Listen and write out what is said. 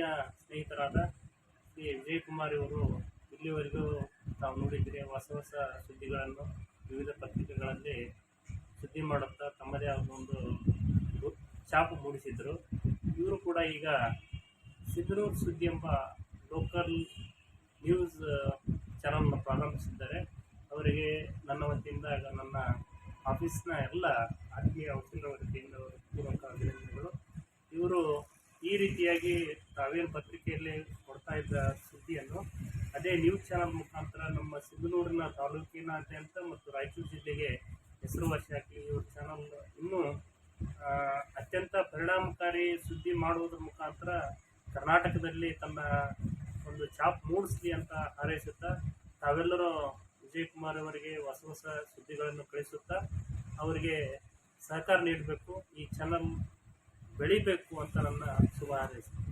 ಆತ್ಮೀಯ ಸ್ನೇಹಿತರಾದ ಶ್ರೀ ವಿಜಯಕುಮಾರ್ ಇವರು ಇಲ್ಲಿವರೆಗೂ ತಾವು ನೋಡಿದರೆ ಹೊಸ ಹೊಸ ಸುದ್ದಿಗಳನ್ನು, ವಿವಿಧ ಪತ್ರಿಕೆಗಳಲ್ಲಿ ಸುದ್ದಿ ಮಾಡುತ್ತಾ ತಮ್ಮದೇ ಆದ ಒಂದು ಛಾಪು ಮೂಡಿಸಿದರು. ಇವರು ಕೂಡ ಈಗ ಸಿದ್ದನೂರು ಸುದ್ದಿ ಎಂಬ ಲೋಕಲ್ ನ್ಯೂಸ್ ಚಾನಲ್ನ ಪ್ರಾರಂಭಿಸಿದ್ದಾರೆ. ಅವರಿಗೆ ನನ್ನ ವತಿಯಿಂದ ಈಗ ನನ್ನ ಆಫೀಸ್ನ ಎಲ್ಲ ಆತ್ಮೀಯ ವಕೀಲರ ವತಿಯಿಂದ ಪೂರ್ವಕ ಅಭಿನಂದನೆಗಳು. ಇವರು ಈ ರೀತಿಯಾಗಿ ತಾವೇನು ಪತ್ರಿಕೆಯಲ್ಲಿ ಕೊಡ್ತಾ ಇದ್ದ ಸುದ್ದಿಯನ್ನು, ಅದೇ ನ್ಯೂಸ್ ಚಾನಲ್ ಮುಖಾಂತರ ನಮ್ಮ ಸಿಂಧನೂರಿನ ತಾಲೂಕಿನಾದ್ಯಂತ ಮತ್ತು ರಾಯಚೂರು ಜಿಲ್ಲೆಗೆ ಹೆಸರುವಾಸಿಯಾಗಿ ಇವ್ರ ಚಾನಲ್ ಇನ್ನೂ ಅತ್ಯಂತ ಪರಿಣಾಮಕಾರಿ ಸುದ್ದಿ ಮಾಡುವುದರ ಮುಖಾಂತರ ಕರ್ನಾಟಕದಲ್ಲಿ ತನ್ನ ಒಂದು ಛಾಪ್ ಮೂಡಿಸ್ಲಿ ಅಂತ ಹಾರೈಸುತ್ತಾ, ತಾವೆಲ್ಲರೂ ವಿಜಯಕುಮಾರ್ ಅವರಿಗೆ ಹೊಸ ಹೊಸ ಸುದ್ದಿಗಳನ್ನು ಕಳಿಸುತ್ತಾ, ಅವರಿಗೆ ಸಹಕಾರ ನೀಡಬೇಕು. ಈ ಚಾನಲ್ ಬೆಳಿಬೇಕು ಅಂತ ನನ್ನ ಶುಭ ಹಾರೈಸ್ತೀನಿ.